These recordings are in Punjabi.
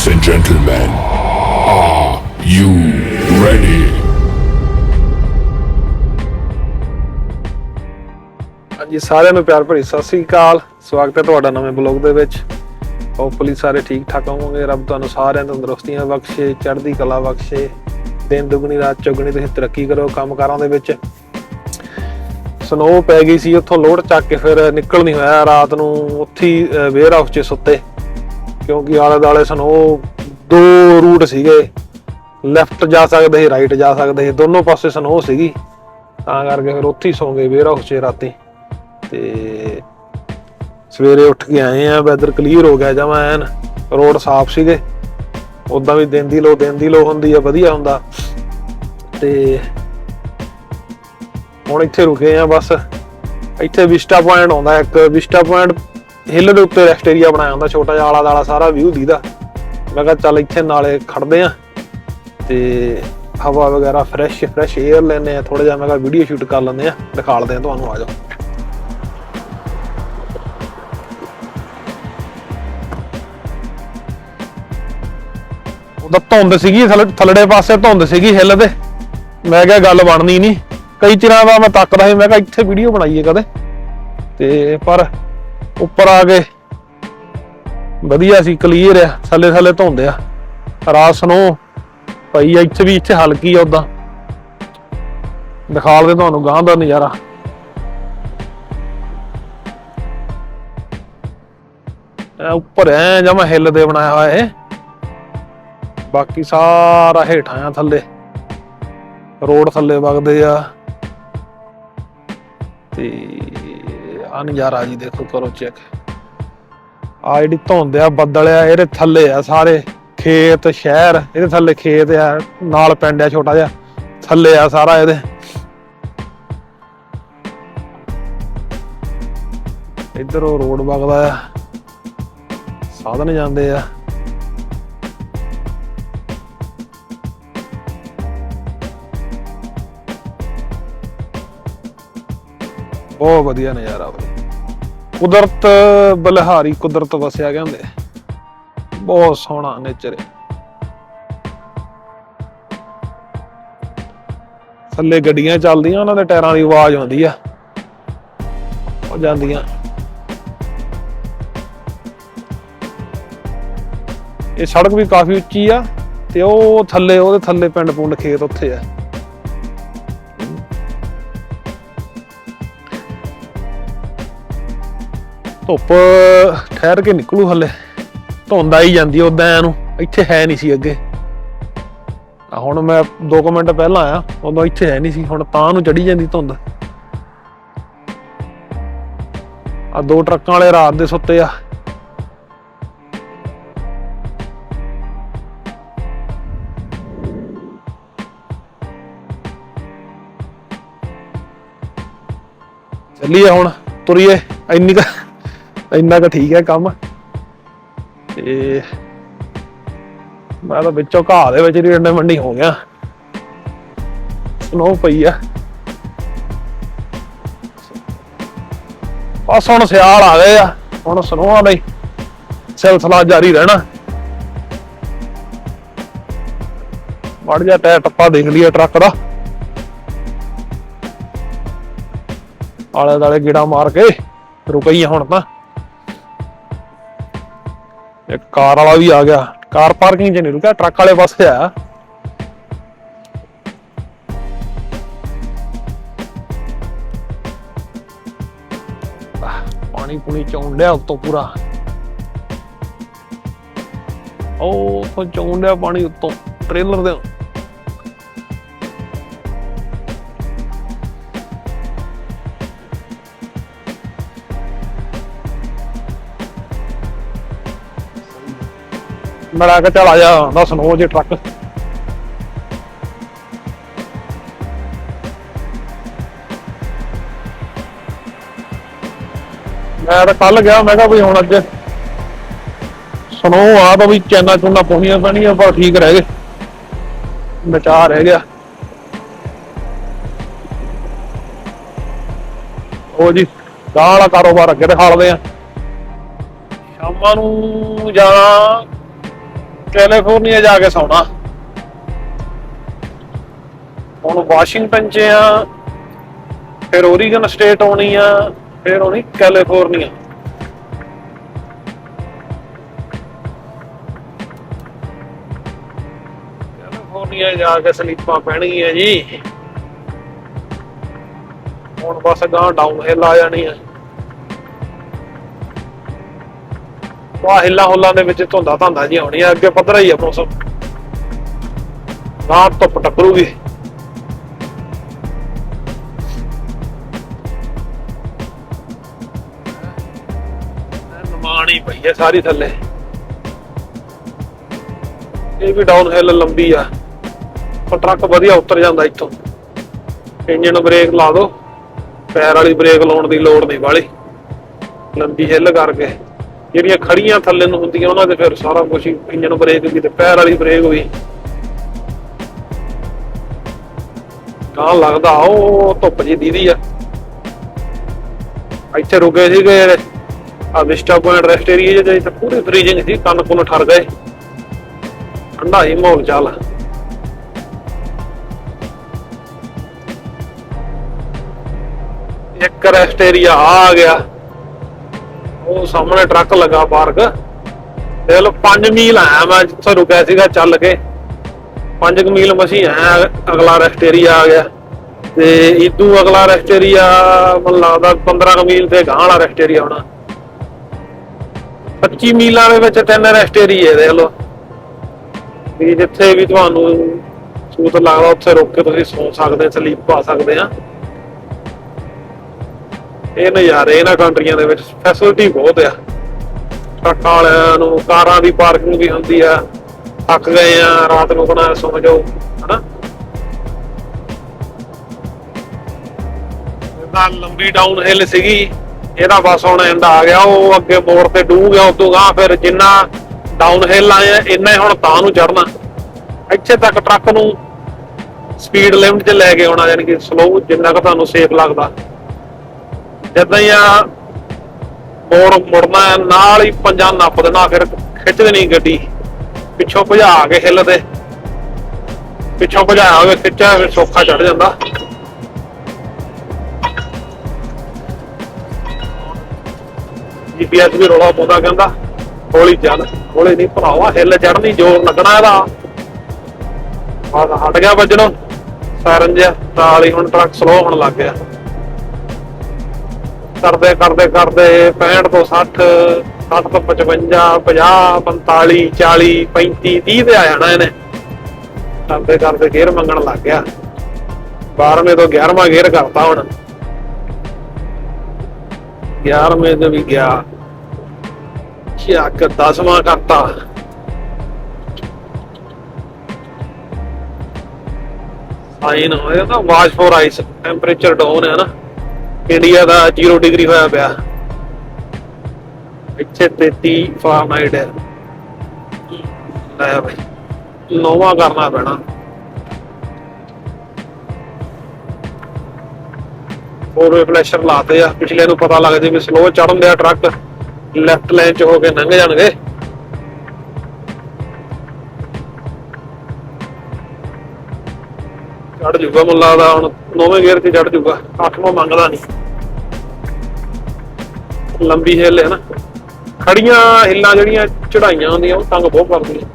Ladies and gentlemen, are you ready? ਹਾਂਜੀ ਸਾਰਿਆਂ ਨੂੰ ਪਿਆਰ ਭਰੀ ਸਤਿ ਸ੍ਰੀ ਅਕਾਲ। ਸਵਾਗਤ ਹੈ ਤੁਹਾਡਾ ਨਵੇਂ ਬਲੌਗ ਦੇ ਵਿੱਚ। ਹੋਪਫੁਲੀ ਸਾਰੇ ਠੀਕ ਠਾਕ ਹੋਵੋਗੇ। ਰੱਬ ਤੁਹਾਨੂੰ ਸਾਰਿਆਂ ਨੂੰ ਤੰਦਰੁਸਤੀਆਂ ਬਖਸ਼ੇ ਚੜ੍ਹਦੀ ਕਲਾ ਬਖਸ਼ੇ। ਦਿਨ ਦੁਗਣੀ ਰਾਤ ਚੌਗਣੀ ਤੁਸੀਂ ਤਰੱਕੀ ਕਰੋ ਕੰਮਕਾਰਾਂ ਦੇ ਵਿੱਚ। ਸਨੋ ਪੈ ਗਈ ਸੀ ਉੱਥੋਂ ਲੋਡ ਚੱਕ ਕੇ ਫਿਰ ਨਿਕਲ ਨਹੀਂ ਹੋਇਆ ਰਾਤ ਨੂੰ। ਉੱਥੇ ਵੇਅਰ ਹਾਊਸ 'ਚ ਸੁੱਤੇ। ਕਿਉਂਕਿ ਆਲੇ ਦਾਲੇ ਸਨੋ ਦੋ ਰੂਟ ਸੀਗੇ। ਲੈਫਟ ਜਾ ਸਕਦੇ ਸੀ ਰਾਈਟ ਜਾ ਸਕਦੇ ਸੀ। ਦੋਨੋਂ ਪਾਸੇ ਸਨੋ ਸੀਗੀ। ਤਾਂ ਕਰਕੇ ਫਿਰ ਉੱਥੇ ਹੀ ਸੌਂ ਗਏ ਵੇਅਰ ਹਾਊਸ ਰਾਤੀ। ਤੇ ਸਵੇਰੇ ਉੱਠ ਕੇ ਆਏ ਆ ਵੈਦਰ ਕਲੀਅਰ ਹੋ ਗਿਆ ਜਮਾ ਐਨ। ਰੋਡ ਸਾਫ਼ ਸੀਗੇ। ਉਦਾਂ ਵੀ ਦਿਨ ਦੀ ਲੋ, ਦਿਨ ਦੀ ਲੋ ਹੁੰਦੀ ਆ, ਵਧੀਆ ਹੁੰਦਾ। ਤੇ ਹੁਣ ਇੱਥੇ ਰੁਕੇ ਆ ਬਸ। ਇੱਥੇ ਵਿਸਟਾ ਪੁਆਇੰਟ ਆਉਂਦਾ ਇੱਕ। ਵਿਸਟਾ ਪੁਆਇੰਟ ਹਿੱਲ ਦੇ ਉੱਤੇ ਰੈਸਟ ਏਰੀਆ ਬਣਾਇਆ ਹੁੰਦਾ, ਛੋਟਾ ਜਿਹਾ ਆਲਾ ਦਾਲਾ ਸਾਰਾ ਵਿਊ ਦੀਦਾ। ਮੈਂ ਕਿਹਾ ਚੱਲ ਇੱਥੇ ਨਾਲੇ ਖੜਦੇ ਆ ਤੇ ਹਵਾ ਵਗੈਰਾ ਫਰੈਸ਼ ਫਰੈਸ਼ 에ਅਰ ਲੈਨੇ ਆ ਥੋੜਾ ਜਿਹਾ, ਮੈਂ ਕਿਹਾ ਵੀਡੀਓ ਸ਼ੂਟ ਕਰ ਲੈਂਦੇ ਆ ਦਿਖਾਲਦੇ ਆ ਤੁਹਾਨੂੰ, ਆ ਜਾਓ। ਉਹਦਾ ਧੁੰਦ ਸੀਗੀ ਥੱਲੜੇ ਪਾਸੇ ਧੁੰਦ ਸੀਗੀ ਹਿੱਲ ਤੇ ਮੈਂ ਕਿਹਾ ਗੱਲ ਬਣਨੀ ਨਹੀਂ। ਕਈ ਚਿਰਾਂ ਦਾ ਮੈਂ ਤੱਕਦਾ ਸੀ, ਮੈਂ ਕਿਹਾ ਇੱਥੇ ਵੀਡੀਓ ਬਣਾਈਏ ਕਦੇ। ਤੇ ਪਰ ਉੱਪਰ ਆ ਕੇ ਵਧੀਆ ਸੀ ਕਲੀਅਰ ਆ, ਥੱਲੇ ਥੱਲੇ ਧੁੰਦ ਆ। ਰਾਤ ਸਨੋ ਪਈ ਇੱਥੇ ਵੀ ਇੱਥੇ ਹਲਕੀ ਆ ਉਦਾਂ ਦਿਖਾਲ ਦੇ ਤੁਹਾਨੂੰ ਗਾਂ ਦਾ ਨਜ਼ਾਰਾ। ਉੱਪਰ ਐ ਜਮਾ ਹਿੱਲ ਦੇ ਬਣਾਇਆ ਹੋਇਆ ਇਹ। ਬਾਕੀ ਸਾਰਾ ਹੇਠਾਂ ਆ, ਥੱਲੇ। ਰੋਡ ਥੱਲੇ ਵਗਦੇ ਆ। ਤੇ ਆ ਨਜ਼ਾਰਾ ਜੀ, ਦੇਖੋ ਕਰੋ ਚੈੱਕ ਆ ਜਿਹੜੀ ਧੁੰਦ ਆ, ਬੱਦਲ ਆ, ਇਹਦੇ ਥੱਲੇ ਆ ਸਾਰੇ ਖੇਤ, ਸ਼ਹਿਰ, ਇਹਦੇ ਥੱਲੇ ਖੇਤ ਆ, ਨਾਲ ਪਿੰਡ ਆ ਛੋਟਾ ਜਿਹਾ, ਥੱਲੇ ਆ ਸਾਰਾ ਇਹਦੇ। ਇੱਧਰ ਉਹ ਰੋਡ ਵਗਦਾ ਆ, ਸਾਧਨ ਜਾਂਦੇ ਆ। ਬਹੁਤ ਵਧੀਆ ਨਜ਼ਾਰਾ ਬਈ ਕੁਦਰਤ, ਬਲਹਾਰੀ ਕੁਦਰਤ ਵਸਿਆ ਕਹਿੰਦੇ। ਬਹੁਤ ਸੋਹਣਾ ਨੇਚਰ ਹੈ। ਥੱਲੇ ਗੱਡੀਆਂ ਚੱਲਦੀਆਂ, ਉਹਨਾਂ ਦੇ ਟਾਇਰਾਂ ਦੀ ਆਵਾਜ਼ ਆਉਂਦੀ ਆ। ਉਹ ਜਾਂਦੀਆਂ। ਇਹ ਸੜਕ ਵੀ ਕਾਫੀ ਉੱਚੀ ਆ, ਤੇ ਉਹ ਥੱਲੇ, ਉਹਦੇ ਥੱਲੇ ਪਿੰਡ ਪੁੰਡ ਖੇਤ ਉੱਥੇ ਆ। ਧੁੱਪ ਠਹਿਰ ਕੇ ਨਿਕਲੂ ਹੱਲੇ। ਧੁੰਦ ਆਈ ਜਾਂਦੀ ਉਦਾਂ ਨੂੰ ਇੱਥੇ ਹੈ ਨਹੀਂ ਸੀ ਅੱਗੇ। ਹੁਣ ਮੈਂ 2 ਮਿੰਟ ਪਹਿਲਾਂ ਆਇਆ, ਉਦੋਂ ਇੱਥੇ ਹੈ ਨਹੀਂ ਸੀ, ਹੁਣ ਤਾਂ ਨੂੰ ਚੜੀ ਜਾਂਦੀ ਧੁੰਦ। ਆ ਦੋ ਟਰੱਕਾਂ ਵਾਲੇ ਰਾਤ ਦੇ ਸੁੱਤੇ ਆ। ਚੱਲੀਏ ਹੁਣ, ਤੁਰੀਏ, ਇੰਨੀ ਕ ਇੰਨਾ ਕੁ ਠੀਕ ਹੈ ਕੰਮ। ਤੇ ਮੈਂ ਤਾਂ ਵਿੱਚੋਂ ਘਾਹ ਦੇ ਵਿੱਚ ਹੀ ਮੰਡੀ ਹੋ ਗਿਆ। ਸਨੋ ਪਈ ਆ। ਬਸ ਹੁਣ ਸਿਆਲ ਆ ਗਏ ਆ। ਹੁਣ ਸਨੋਆਂ ਲਈ ਸਿਲਸਿਲਾ ਜਾਰੀ ਰਹਿਣਾ। ਮੜ ਜਾ ਟਾਇਰ ਟੱਪਾ ਦੇਖ ਲਈਏ ਟਰੱਕ ਦਾ। ਆਲੇ ਦਾਲੇ ਗੇੜਾ ਮਾਰ ਕੇ ਰੁਕਈ ਹੁਣ ਤਾਂ। ਇੱਕ ਕਾਰ ਵਾਲਾ ਵੀ ਆ ਗਿਆ। ਕਾਰ ਪਾਰਕਿੰਗ 'ਚ ਨਹੀਂ ਰੁਕਿਆ ਟਰੱਕ ਵਾਲੇ ਪਾਸੇ ਆ ਪਾਣੀ ਪੂਣੀ ਚੌਣ ਲਿਆ ਉੱਤੋਂ ਪੂਰਾ। ਉਹ ਤੋਂ ਚੌਣ ਡਿਆ ਪਾਣੀ ਉੱਤੋਂ, ਟ੍ਰੇਲਰ ਦੇ ਮੜਾ ਕੇ ਜਾ ਦੱਸ ਨੋ ਜੇ ਟਰੱਕ। ਮੈਂ ਤਾਂ ਕੱਲ ਗਿਆ, ਮੈਂ ਕਿਹਾ ਵੀ ਹੁਣ ਅੱਜ ਸੁਣੋ ਆ ਤਾਂ ਵੀ ਚੈਨਾ ਚੁੰਨਾ ਪਾਉਣੀਆਂ ਪੈਣੀਆਂ, ਪਰ ਠੀਕ ਰਹਿ ਗਏ। ਬਚਾ ਰਹਿ ਗਿਆ। ਉਹ ਜੀ ਗਾਂ ਵਾਲਾ ਕਾਰੋਬਾਰ ਅੱਗੇ ਦਿਖਾ ਲਦੇ ਆ। ਸ਼ਾਮਾਂ ਨੂੰ ਜਾਣਾ ਕੈਲੀਫੋਰਨੀਆ ਜਾ ਕੇ ਸੌਣਾ। ਹੁਣ ਵਾਸ਼ਿੰਗਟਨ ਚ ਆ, ਫਿਰ ਓਰੀਗਨ ਸਟੇਟ ਆਉਣੀ ਆ, ਫਿਰ ਆਉਣੀ ਕੈਲੀਫੋਰਨੀਆ। ਕੈਲੀਫੋਰਨੀਆ ਜਾ ਕੇ ਸਲੀਪਾਂ ਪੈਣਗੀਆਂ ਜੀ। ਹੁਣ ਬਸ ਗਾਂ ਡਾਊਨ ਹਿੱਲ ਆ ਜਾਣੀ ਆ। ਵਾਹ ਹਿੱਲਾ ਹੁੱਲਾਂ ਦੇ ਵਿੱਚ ਧੁੰਦਾ ਧੰਦਾ ਜੀ ਆਉਣੀ ਆ ਅੱਗੇ ਪੱਧਰਾ ਹੀ ਆ ਮੌਸਮ। ਰਾਤ ਧੁੱਪ ਟੱਕਰੂਗੀ ਨਮਾਣੀ ਪਈ ਹੈ ਸਾਰੀ ਥੱਲੇ। ਇਹ ਵੀ ਡਾਊਨ ਹਿੱਲ ਲੰਬੀ ਆ। ਪਰ ਟਰੱਕ ਵਧੀਆ ਉਤਰ ਜਾਂਦਾ ਇੱਥੋਂ। ਇੰਜਨ ਬ੍ਰੇਕ ਲਾ ਦੋ। ਪੈਰ ਵਾਲੀ ਬ੍ਰੇਕ ਲਾਉਣ ਦੀ ਲੋੜ ਨਹੀਂ ਵਾਲੀ ਲੰਬੀ ਹਿੱਲ ਕਰਕੇ। ਜਿਹੜੀਆਂ ਖੜੀਆਂ ਥੱਲੇ ਨੂੰ ਹੁੰਦੀਆਂ, ਉਹਨਾਂ ਦੇ ਫਿਰ ਸਾਰਾ ਕੁਝ ਇੰਜਨ ਬ੍ਰੇਕ ਵੀ ਤੇ ਪੈਰ ਵਾਲੀ ਬ੍ਰੇਕ ਵੀ ਤਾਂ ਲੱਗਦਾ ਉਹ ਧੁੱਪ ਜੀ ਦੀਦੀ ਆ। ਇੱਥੇ ਰੁਕੇ ਸੀਗੇ ਆ ਵਿਸਟਾ ਪੁਆਇੰਟ ਰੈਸਟ ਏਰੀਆ ਜਿਹੇ ਤੇ ਪੂਰੀ ਫ੍ਰੀਜ਼ਿੰਗ ਸੀ, ਕੰਨ ਕੁੰਨ ਠਰ ਗਏ। ਠੰਡਾ ਹੀ ਮਾਹੌਲ ਚੱਲ ਇੱਕ ਰੈਸਟ ਏਰੀਆ ਆ ਗਿਆ। ਉਹ ਸਾਹਮਣੇ ਟਰੱਕ ਲੱਗਾ ਪਾਰਕ। ਤੇ ਲਓ 5 ਮੀਲ ਆਇਆ ਮੈਂ ਜਿੱਥੋਂ ਰੁਕਿਆ ਸੀਗਾ ਚੱਲ ਕੇ। 5 ਮੀਲ ਮਸੀਂ ਆਇਆ ਅਗਲਾ ਰੈਸਟ ਏਰੀਆ ਆ ਗਿਆ। ਤੇ ਇਦੋਂ ਅਗਲਾ ਰੈਸਟ ਏਰੀਆ ਮੈਨੂੰ ਲੱਗਦਾ 15 ਕੁ ਮੀਲ ਤੇ ਗਾਂ ਵਾਲਾ ਰੈਸਟ ਏਰੀਆ ਹੋਣਾ। 25 ਮੀਲਾਂ ਦੇ ਵਿੱਚ ਤਿੰਨ ਰੈਸਟ ਏਰੀਏ ਦੇਖ ਲਓ। ਵੀ ਜਿੱਥੇ ਵੀ ਤੁਹਾਨੂੰ ਸੂਤ ਲੱਗਦਾ, ਉੱਥੇ ਰੁਕ ਕੇ ਤੁਸੀਂ ਸੌ ਸਕਦੇ ਸਲੀਪ ਪਾ ਸਕਦੇ ਆ। ਇਹ ਨਜ਼ਾਰੇ ਇਹਨਾਂ ਕੰਟਰੀਆਂ ਦੇ ਵਿੱਚ ਫੈਸਿਲਿਟੀ ਬਹੁਤ ਆ। ਟਰੱਕਾਂ ਵਾਲਿਆਂ ਨੂੰ ਕਾਰਾਂ ਦੀ ਪਾਰਕਿੰਗ ਵੀ ਹੁੰਦੀ ਆ। ਥੱਕ ਗਏ ਆ, ਰਾਤ ਨੂੰ ਬਣਾ ਸੌ ਜਾਓ, ਹਨਾ? ਇਹਦਾ ਲੰਬੀ ਡਾਊਨ ਹਿੱਲ ਸੀਗੀ, ਇਹਦਾ ਬਸ ਹੁਣ ਐਂਡ ਆ ਗਿਆ, ਉਹ ਅੱਗੇ ਮੋੜ ਤੇ ਡੂ ਗਿਆ ਉਦੋਂ ਗਾਂ ਫਿਰ ਜਿੰਨਾ ਡਾਊਨ ਹਿੱਲ ਆਇਆ ਇੰਨਾ ਹੀ ਹੁਣ ਤਾਂ ਨੂੰ ਚੜਨਾ ਇੱਥੇ ਤੱਕ ਟਰੱਕ ਨੂੰ ਸਪੀਡ ਲਿਮਟ 'ਚ ਲੈ ਕੇ ਆਉਣਾ, ਯਾਨੀ ਕਿ ਸਲੋ ਜਿੰਨਾ ਕੁ ਤੁਹਾਨੂੰ ਸੇਫ ਲੱਗਦਾ। ਜਿੱਦਾਂ ਹੀ ਆ, ਮੋੜ ਮੁੜਨਾ ਨਾਲ ਹੀ ਪੰਜਾਂ ਨੱਪ ਦੇਣਾ, ਫਿਰ ਖਿੱਚ ਦੇਣੀ ਗੱਡੀ। ਪਿੱਛੋਂ ਭਜਾ ਕੇ ਹਿੱਲ ਦੇ। ਪਿੱਛੋਂ ਭਜਾਇਆ ਹੋਵੇ ਖਿੱਚਿਆ, ਫਿਰ ਸੌਖਾ ਚੜ ਜਾਂਦਾ। ਜੀਪੀਐਸ ਵੀ ਰੋਲਾ ਪਾਉਂਦਾ ਕਹਿੰਦਾ, ਹੌਲੀ ਚੱਲ, ਹੌਲੀ ਨਹੀਂ ਭਰਾਵਾ, ਹਿੱਲ ਚੜਨੀ ਜ਼ੋਰ ਲੱਗਣਾ ਇਹਦਾ। ਬਸ ਹਟ ਗਿਆ ਵੱਜਣੋਂ। ਸਾਰਨ ਜਿਹਾ ਨਾਲ ਹੀ ਹੁਣ ਟਰੱਕ ਸਲੋ ਹੋਣ ਲੱਗ ਗਿਆ। ਕਰਦੇ ਕਰਦੇ ਕਰਦੇ 65 ਤੋਂ 60 60 ਤੋਂ 55 50 45 40 35 30 ਤੇ ਆ ਜਾਣਾ ਇਹਨੇ। ਕਰਦੇ ਕਰਦੇ ਗੇਅਰ ਮੰਗਣ ਲੱਗ ਗਿਆ। 12ਵੇਂ ਤੋਂ 11ਵਾਂ ਗੇਅਰ ਕਰਤਾ ਹੁਣ। 11ਵੇਂ ਤੇ ਵੀ ਗਿਆ। ਚੱਕ 10ਵਾਂ ਕਰਤਾ। ਸਾਈਨ ਹੋਇਆ ਤਾਂ wash four ice temperature down ਹੈ ਨਾ। ਇੰਡੀਆ ਦਾ 0 ਡਿਗਰੀ ਹੋਇਆ ਪਿਆ। ਇੱਥੇ 33 ਫਾਰਨਾਈਟ ਹੈ। ਲੈ ਭਾਈ ਨੋਵਾ ਕਰਨਾ ਪੈਣਾ। ਫੋਰ ਵੇ ਫਲੈਸ਼ਰ ਲਾਤੇ ਆ। ਪਿਛਲੇ ਨੂੰ ਪਤਾ ਲੱਗ ਜੇ ਵੀ ਸਲੋ ਚੜਨ ਦਿਆ ਟਰੱਕ ਲੈਫਟ ਲਾਈਨ ਚ ਹੋ ਕੇ ਲੰਘ ਜਾਣਗੇ। ਚੜ ਜੂਗਾ ਮੁੱਲਾ ਦਾ। ਹੁਣ ਨੌਵੇਂ ਗੇਅਰ 'ਚ ਚੜ ਜੂਗਾ। ਅੱਠਵਾਂ ਮੰਗਦਾ ਨਹੀਂ। ਲੰਬੀ ਹਿੱਲ ਹੈ ਨਾ। ਖੜੀਆਂ ਹਿੱਲਾਂ ਜਿਹੜੀਆਂ ਚੜਾਈਆਂ ਹੁੰਦੀਆਂ, ਉਹ ਤੰਗ ਬਹੁਤ ਕਰਦੀਆਂ।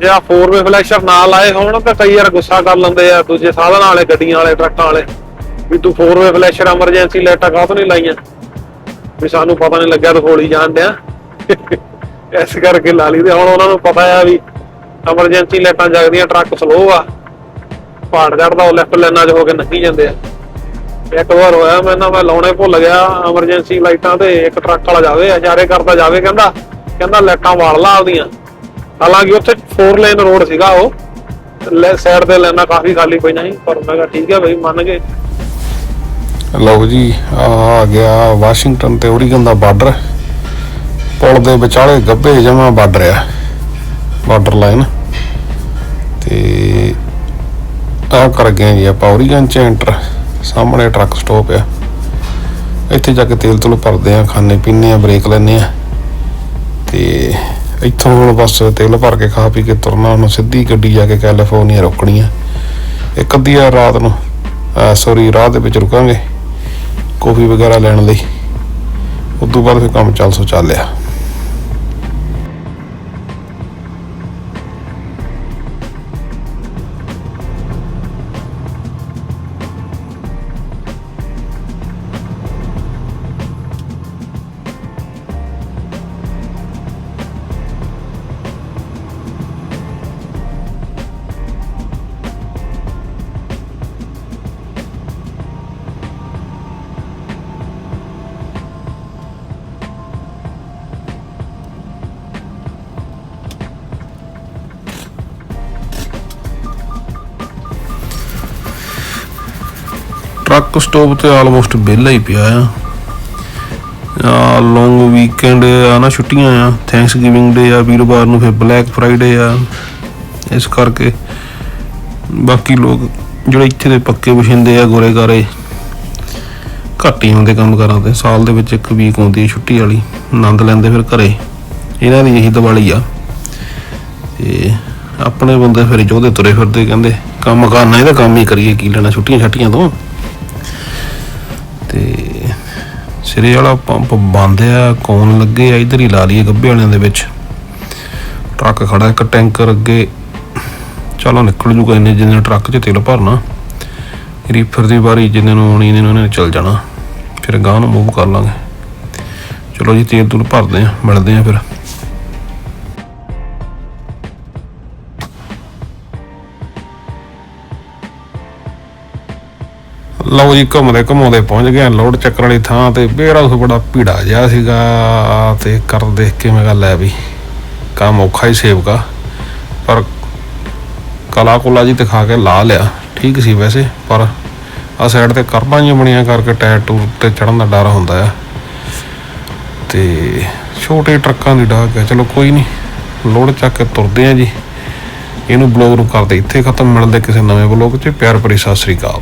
ਜੇ ਆ 4 ਫਲੈਸ਼ਰ ਨਾ ਲਾਏ ਹੋਣ, ਤਾਂ ਕਈ ਵਾਰ ਗੁੱਸਾ ਕਰ ਲੈਂਦੇ ਆ, ਦੂਜੇ ਸਾਧਨ ਵਾਲੇ, ਗੱਡੀਆਂ ਵਾਲੇ, ਟਰੱਕਾਂ ਵਾਲੇ, ਵੀ ਤੂੰ 4 ਫਲੈਸ਼ਰ ਐਮਰਜੈਂਸੀ ਲਾਈਟਾਂ ਕਾਹਤੋਂ ਨਹੀਂ ਲਾਈਆਂ? ਵੀ ਸਾਨੂੰ ਪਤਾ ਨਹੀਂ ਲੱਗਿਆ ਤੂੰ ਹੌਲੀ ਜਾਣ ਡਿਆ। ਇਸ ਕਰਕੇ ਲਾ ਲਈ ਤੇ ਹੁਣ ਉਹਨਾਂ ਨੂੰ ਪਤਾ ਆ ਵੀ ਐਮਰਜੈਂਸੀ ਲਾਈਟਾਂ ਜਗਦੀਆਂ ਟਰੱਕ ਸਲੋ ਆ। ਪਹਾੜ ਚੜਦਾ ਉਹ ਲੈਫਟ ਲਾਈਨਾਂ 'ਚ ਹੋ ਕੇ ਲੰਘੀ ਜਾਂਦੇ ਆ। ਇੱਕ ਵਾਰ ਹੋਇਆ, ਮੈਂ ਨਾ ਮੈਂ ਲਾਉਣੇ ਭੁੱਲ ਗਿਆ ਐਮਰਜੈਂਸੀ ਲਾਈਟਾਂ ਤੇ ਇੱਕ ਟਰੱਕ ਵਾਲਾ ਜਾਵੇ ਇਸ਼ਾਰੇ ਕਰਦਾ ਜਾਵੇ, ਕਹਿੰਦਾ ਕਹਿੰਦਾ ਲਾਈਟਾਂ ਵਾਲ ਲਾ ਆਪਦੀਆਂ ਹਾਲਾਂਕਿ ਉੱਥੇ 4 ਲੇਨ ਰੋਡ ਸੀਗਾ ਉਹ ਸਾਈਡ ਤੇ ਲਾਈਨਾਂ ਕਾਫੀ ਖਾਲੀ ਪਈਆਂ ਸੀ, ਪਰ ਮੈਂ ਕਿਹਾ ਠੀਕ ਹੈ ਬਈ, ਮੰਨ ਗਏ। ਲਓ ਜੀ, ਆ ਗਿਆ ਵਾਸ਼ਿੰਗਟਨ ਤੇ ਓਰੀਗਨ ਦਾ ਬਾਰਡਰ। ਪੁਲ ਦੇ ਵਿਚਾਲੇ ਗੱਭੇ ਜਮਾ ਬਾਰਡਰ ਆ ਬਾਰਡਰ ਲਾਈਨ। ਤੇ ਆ ਕਰ ਗਏ ਜੀ ਆਪਾਂ ਓਰੀਗਨ ਚ ਐਂਟਰ ਸਾਹਮਣੇ ਟਰੱਕ ਸਟਾਪ ਆ। ਇੱਥੇ ਜਾ ਕੇ ਤੇਲ ਤੁਲ ਭਰਦੇ ਆ ਖਾਣੇ ਪੀਣੇ ਆ, ਬ੍ਰੇਕ ਲੈਨੇ ਆ। ਤੇ ਇੱਥੋਂ ਹੁਣ ਬਸ ਤੇਲ ਭਰ ਕੇ ਖਾ ਪੀ ਕੇ ਤੁਰਨਾ ਹੁਣ ਸਿੱਧੀ ਗੱਡੀ ਜਾ ਕੇ ਕੈਲੀਫੋਰਨੀਆ ਰੁਕਣੀ ਆ। ਇੱਕ ਅੱਧੀ ਆ ਰਾਤ ਨੂੰ ਸੌਰੀ ਰਾਹ ਦੇ ਵਿੱਚ ਰੁਕਾਂਗੇ ਕੌਫੀ ਵਗੈਰਾ ਲੈਣ ਲਈ। ਉਸ ਤੋਂ ਬਾਅਦ ਫਿਰ ਕੰਮ ਚੱਲ ਸੋ ਚੱਲਿਆ ਟਰੱਕ ਸਟਾਪ ਤੇ ਆਲਮੋਸਟ ਵਿਹਲਾ ਹੀ ਪਿਆ ਆ। ਆ ਲੌਂਗ ਵੀਕਐਂਡ ਆ ਨਾ ਛੁੱਟੀਆਂ ਆ ਥੈਂਕਸ ਗਿਵਿੰਗ ਡੇ ਆ, ਵੀਰਵਾਰ ਨੂੰ ਫਿਰ ਬਲੈਕ ਫਰਾਈਡੇ ਆ, ਇਸ ਕਰਕੇ ਬਾਕੀ ਲੋਕ ਜਿਹੜੇ ਇੱਥੇ ਦੇ ਪੱਕੇ ਵਸਿੰਦੇ ਆ, ਗੋਰੇ ਗਾਰੇ, ਘੱਟ ਹੀ ਹੁੰਦੇ ਕੰਮ ਕਰਾਂ ਤੇ। ਸਾਲ ਦੇ ਵਿੱਚ ਇੱਕ ਵੀਕ ਆਉਂਦੀ ਹੈ ਛੁੱਟੀ ਵਾਲੀ, ਆਨੰਦ ਲੈਂਦੇ ਫਿਰ ਘਰੇ। ਇਹਨਾਂ ਦੀ ਇਹੀ ਦਿਵਾਲੀ ਆ। ਤੇ ਆਪਣੇ ਬੰਦੇ ਫਿਰ ਜੋਦੇ ਤੁਰੇ ਫਿਰਦੇ, ਕਹਿੰਦੇ ਕੰਮ ਕਰਨਾ ਇਹਦਾ ਕੰਮ ਹੀ ਕਰੀਏ, ਕੀ ਲੈਣਾ ਛੁੱਟੀਆਂ ਛੱਟੀਆਂ ਤੋਂ। ਤੇ ਸਿਰੇ ਵਾਲਾ ਪੰਪ ਬੰਦ ਆ, ਕੌਣ ਲੱਗੇ ਆ? ਇਧਰ ਹੀ ਲਾ ਲਈਏ ਗੱਬੇ ਵਾਲਿਆਂ ਦੇ ਵਿੱਚ। ਟਰੱਕ ਖੜਾ, ਇੱਕ ਟੈਂਕਰ ਅੱਗੇ। ਚਲੋ ਨਿਕਲ ਜੂਗਾ ਇੰਨੇ ਜਿੰਨੇ ਟਰੱਕ 'ਚ ਤੇਲ ਭਰਨਾ। ਰੀਫਰ ਦੀ ਵਾਰੀ ਜਿੰਨੇ ਨੂੰ ਆਉਣੀ ਨੇ ਉਹਨੇ ਚੱਲ ਜਾਣਾ। ਫਿਰ ਗਾਂ ਨੂੰ ਮੂਵ ਕਰ ਲਾਂਗੇ। ਚਲੋ ਜੀ ਤੇਲ ਤੂਲ ਭਰਦੇ ਆ, ਮਿਲਦੇ ਆ ਫਿਰ। ਲਓ ਜੀ ਘੁੰਮਦੇ ਘੁੰਮਾਉਂਦੇ ਪਹੁੰਚ ਗਏ ਹਾਂ ਲੋਡ ਚੱਕਰ ਵਾਲੀ ਥਾਂ ਤੇ, ਬੇੜਾ ਉਸ ਬੜਾ ਭੀੜਾ ਜਿਹਾ ਸੀਗਾ, ਤੇ ਕਰ ਦੇਖ ਕੇ ਮੈਂ ਕਿਹਾ ਲੈ ਵੀ ਕੰਮ ਔਖਾ ਹੀ ਸੇਵਕਾ ਪਰ ਕਲਾ ਕੋਲਾ ਜੀ ਦਿਖਾ ਕੇ ਲਾ ਲਿਆ, ਠੀਕ ਸੀ ਵੈਸੇ, ਪਰ ਆ ਸਾਈਡ ਤੇ ਕਰਬਾਂ ਜਿਹੀਆਂ ਬਣੀਆਂ ਕਰਕੇ ਟਾਇਰ ਟੂਰ ਤੇ ਚੜਨ ਦਾ ਡਰ ਹੁੰਦਾ ਆ। ਤੇ ਛੋਟੇ ਟਰੱਕਾਂ ਦੀ ਡਾਕ ਹੈ ਚਲੋ ਕੋਈ ਨਹੀਂ ਲੋਡ ਚੱਕ ਕੇ ਤੁਰਦੇ ਆ ਜੀ। ਇਹਨੂੰ ਬਲੌਗ ਨੂੰ ਕਰਦੇ ਇੱਥੇ ਖਤਮ, ਮਿਲਦੇ ਕਿਸੇ ਨਵੇਂ ਬਲੌਗ 'ਚ। ਪਿਆਰ ਭਰੀ ਸਤਿ ਸ੍ਰੀ ਅਕਾਲ।